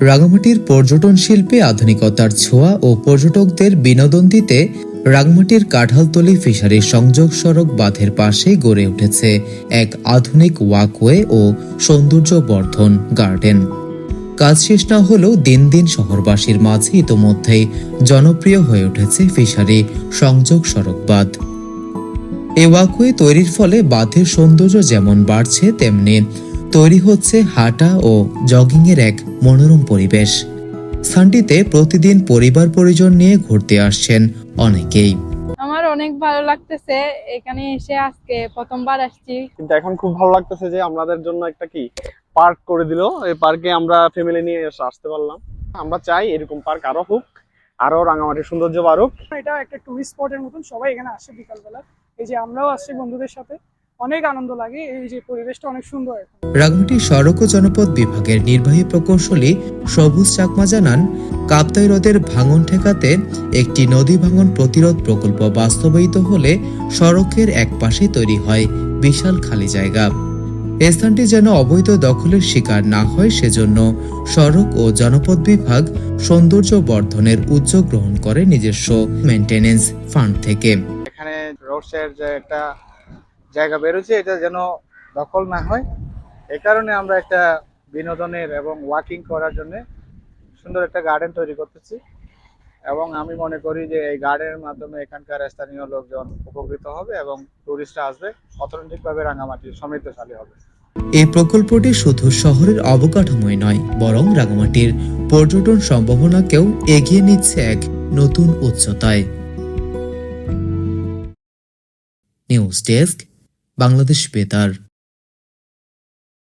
রাঙামাটির পর্যটন শিল্পে আধুনিকতার ছোঁয়া ও পর্যটকদের বিনোদন দিতে রাঙামাটির কাঁঠালতলি ফিশারি সংযোগ সড়ক বাঁধের পাশে গড়ে উঠেছে এক আধুনিক ওয়াকওয়ে ও সৌন্দর্য বর্ধন গার্ডেন। কাজ শেষ না হলেও দিন দিন শহরবাসীর মাঝে ইতোমধ্যেই জনপ্রিয় হয়ে উঠেছে ফিশারি সংযোগ সড়ক বাঁধ। এ ওয়াকওয়ে তৈরির ফলে বাঁধের সৌন্দর্য যেমন বাড়ছে, তেমনি তৈরি হচ্ছে হাঁটা ও জগিংয়ের এক মনোরম পরিবেশ। স্থানটিতে প্রতিদিন পরিবার পরিজন নিয়ে ঘুরতে আসছেন অনেকেই। আমার অনেক ভালো লাগতেছে এখানে এসে আজকে প্রথমবার আসছি। কিন্তু এখন খুব ভালো লাগতেছে যে আমাদের জন্য একটা কি পার্ক করে দিল। এই পার্কে আমরা ফ্যামিলি নিয়ে এসে আসতে পারলাম। আমরা চাই এরকম পার্ক আরও হোক আরও রাঙামাটির সৌন্দর্য বাড়ুক। এটা একটা টুরিস্ট স্পটের মতন সবাই এখানে আসে বিকালবেলা। এই যে আমরাও আসছি বন্ধুদের সাথে। অনেক আনন্দ লাগে এই যে পরিবেশটা অনেক সুন্দর রাঙামাটি সড়ক ও জনপদ বিভাগের নির্বাহী প্রকৌশলী সবুজ চাকমা জানান কাপ্তাই হ্রদের ভাঙন ঠেকাতে একটি নদী ভাঙন প্রতিরোধ প্রকল্প বাস্তবায়িত হলে সড়কের এক পাশে তৈরি হয় বিশাল খালি জায়গা। এ স্থানটি যেন অবৈধ দখলের শিকার না হয় সেজন্য সড়ক ও জনপদ বিভাগ সৌন্দর্য বর্ধনের উদ্যোগ গ্রহণ করে নিজস্ব মেনটেনেন্স ফান্ড থেকে। এখানে রোডসের যে একটা জায়গা বেরোচ্ছে, এটা যেন দখল না হয়। এই কারণে আমরা একটা বিনোদনের এবং ওয়াকিং করার জন্য সুন্দর একটা গার্ডেন তৈরি করতেছি। এবং আমি মনে করি যে এই গার্ডেনের মাধ্যমে এখানকার স্থানীয় লোকজন উপকৃত হবে এবং টুরিস্টরা আসবে, অর্থনৈতিকভাবে রাঙামাটি সমৃদ্ধশালী হবে। এই প্রকল্পটি শুধু শহরের অবকাঠামোই নয়, বরং রাঙামাটির পর্যটন সম্ভাবনাকেও এগিয়ে নিচ্ছে এক নতুন উচ্চতায়। নিউজ ডেস্ক বাংলাদেশ বেতার।